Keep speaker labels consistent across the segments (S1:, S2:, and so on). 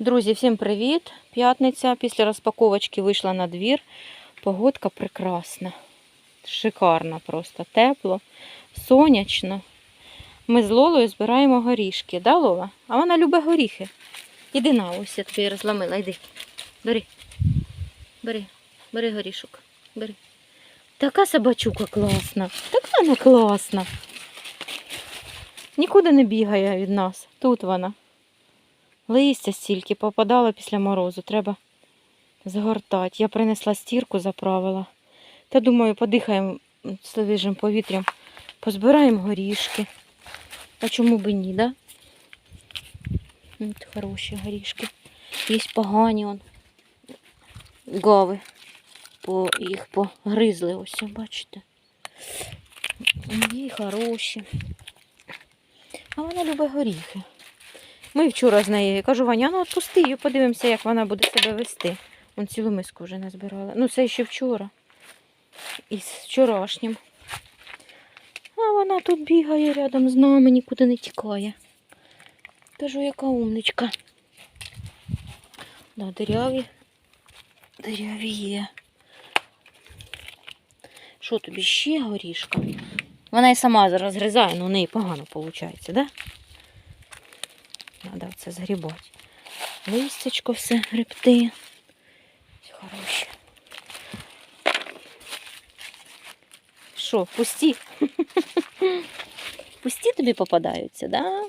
S1: Друзі, всім привіт! П'ятниця. Після розпаковочки вийшла на двір. Погодка прекрасна. Шикарна просто. Тепло, сонячно. Ми з Лолою збираємо горішки. Да, Лола? А вона любить горіхи. Іди на, ось я тобі розламила. Йди. Бери. Бери, бери горішок. Бери. Така собачука класна. Така вона класна. Нікуди не бігає від нас. Тут вона. Листя стільки попадало після морозу. Треба згортати. Я принесла стірку, заправила. Та думаю, подихаємо свіжим повітрям, позбираємо горішки. А чому б і ні, да? От хороші горішки. Є погані он. Гави. По, їх погризли ось, бачите. Є хороші. А вона любить горіхи. Ми вчора з нею я кажу, Ваня, ну відпусти її, подивимося, як вона буде себе вести. Вон цілу миску вже назбирала. Ну, це ще вчора. Із вчорашнім. А вона тут бігає рядом з нами, нікуди не тікає. Кажу, яка умничка. Да, диряві. Диряві є. Що тобі ще горішка? Вона і сама зараз зрізає, але у неї погано виходить, так? Да? Надо це згрібати. Листячко все грибти. Хороші. Що, пусті? Пусті тобі попадаються, да?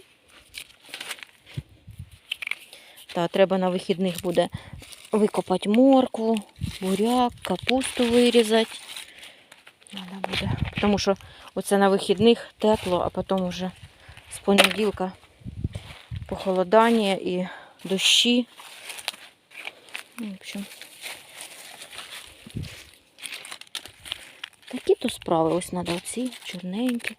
S1: Та треба на вихідних буде викопати моркву, буряк, капусту вирізати. Надо буде. Тому що оце на вихідних тепло, а потім вже з понеділка похолодання і дощі. Ну, В общем, такі то справи. Ось треба оці чорненькі.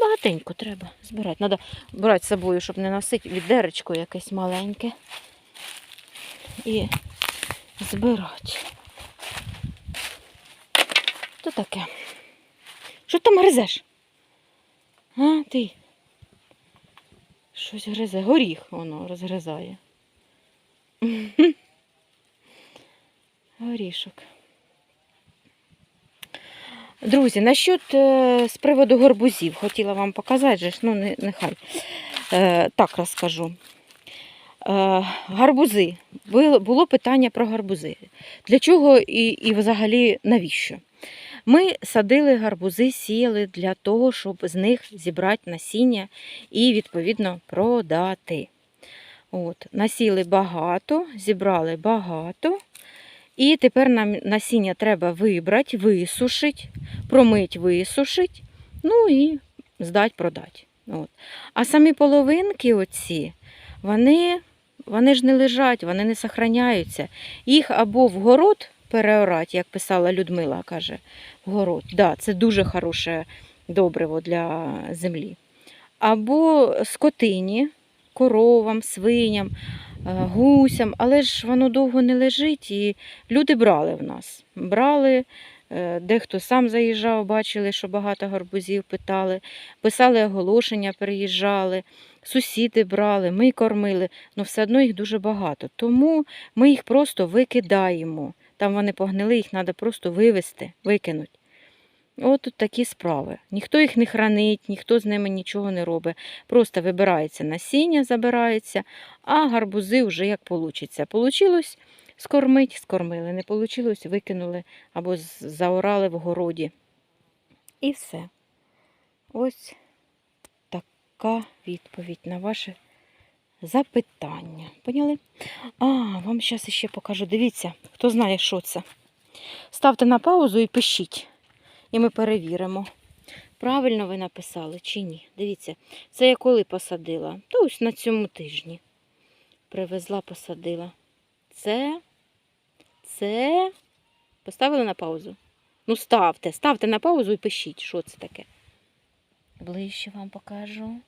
S1: Багатенько треба збирати. Треба брати з собою, щоб не носити відеречко якесь маленьке. І збирати. То таке. Що там гризеш? А, ти? Щось гризе. Горіх воно розгризає. Горішок. Друзі, насчет е, з приводу горбузів хотіла вам показати, ну нехай. Е, так розкажу. Е, гарбузи. Було, питання про гарбузи. Для чого і, і взагалі навіщо? Ми садили гарбузи, сіяли для того, щоб з них зібрати насіння і, відповідно, продати. От, Насіли багато, зібрали багато. І тепер нам насіння треба вибрати, висушити, промити, висушити, ну і здати, продати. От. А самі половинки, оці, вони, вони ж не лежать, вони не сохраняються. Їх або в город переорати, як писала Людмила, каже, город. Да, це дуже хороше добриво для землі. Або скотині, коровам, свиням, е, гусям, але ж воно довго не лежить, і люди брали в нас. Брали, е, дехто сам заїжджав, бачили, що багато гарбузів питали, писали оголошення, приїжджали, сусіди брали, ми кормили, але все одно їх дуже багато. Тому ми їх просто викидаємо. Там вони погнили, їх треба просто вивезти, викинути. От тут такі справи. Ніхто їх не хранить, ніхто з ними нічого не робить. Просто вибирається насіння, забирається, а гарбузи вже як вийде. Получилось скормить, скормили. Не вийшло, викинули або заорали в городі. І все. Ось така відповідь на ваше запитання. Поняли? А, вам зараз ще покажу. Дивіться, хто знає, що це. Ставте на паузу і пишіть. І ми перевіримо. Правильно ви написали чи ні. Дивіться, це я коли посадила? То ось на цьому тижні. Привезла, посадила. Це. Це. Поставили на паузу? Ну, ставте, ставте на паузу і пишіть, що це таке. Ближче вам покажу.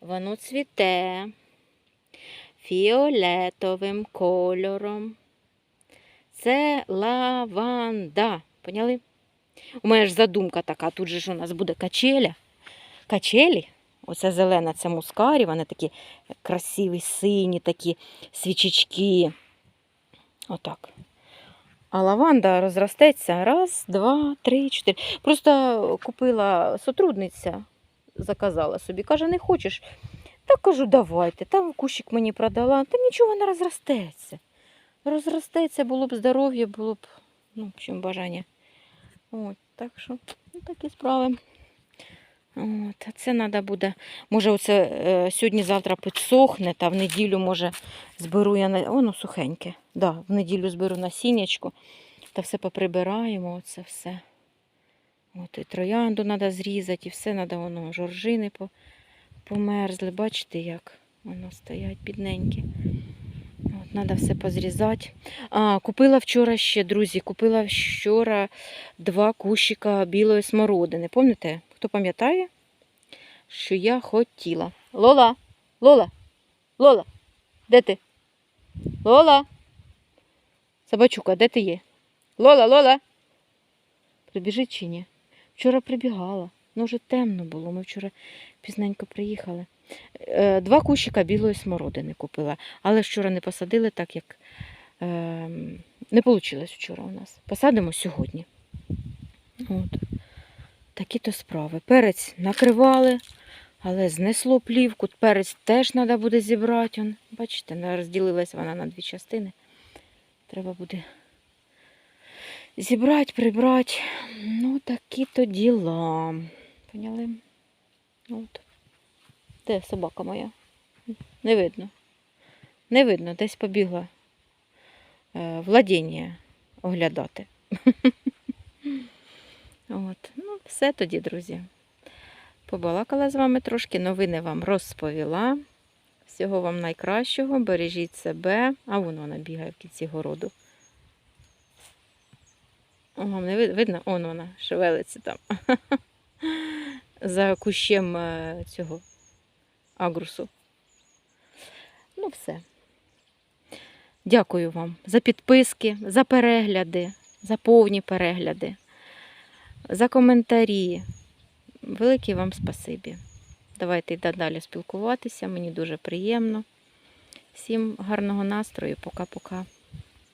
S1: Воно цвіте фіолетовим кольором. Це лаванда. Поняли? У мене ж задумка така, тут же ж у нас буде качеля. Качелі. Оця зелена це мускарі, вони такі красиві, сині, такі свічечки. Отак. А лаванда розростеться раз, два, три, чотири. Просто купила сотрудниця, заказала собі. Каже, не хочеш? Та кажу, давайте. Там кущик мені продала, та нічого не розростеться. Розростеться, було б здоров'я, було б, ну, в общем, бажання. От, так що, ну, такі справи. От, це треба буде. Може, оце е, сьогодні-завтра підсохне, та в неділю, може, зберу я на. Воно сухеньке. Да, в неділю зберу насіннячку та все поприбираємо, оце все. От і троянду треба зрізати, і все треба, воно, жоржини померзли. Бачите, як воно стоять бідненькі. От, треба все позрізати. А, купила вчора ще, друзі, купила вчора два кущика білої смородини. Пам'ятаєте? Хто пам'ятає, що я хотіла? Лола, Лола, Лола, де ти? Лола. Собачука, де ти є? Лола, Лола. Прибіжить чи ні? Вчора прибігала. Ну, вже темно було. Ми вчора пізненько приїхали. Е, Два кущика білої смородини купила, але вчора не посадили, так як е, не вийшло вчора у нас. Посадимо сьогодні. От. Такі то справи. Перець накривали, але знесло плівку. Перець теж треба буде зібрати. Он. Бачите, розділилась вона на дві частини. Треба буде зібрати, прибрати. Ну, такі то діла. Поняли? От. Де собака моя? Не видно. Не видно, десь побігла е, владіння оглядати. От. Ну, все тоді, друзі. Побалакала з вами трошки, новини вам розповіла. Всього вам найкращого, бережіть себе. А воно бігає в кінці городу. О, вам не видно? Он вона шевелиться там. За кущем е, цього агрусу. Ну, все. Дякую вам за підписки, за перегляди, за повні перегляди, за коментарі. Велике вам спасибі. Давайте йти далі спілкуватися. Мені дуже приємно. Всім гарного настрою. Пока-пока.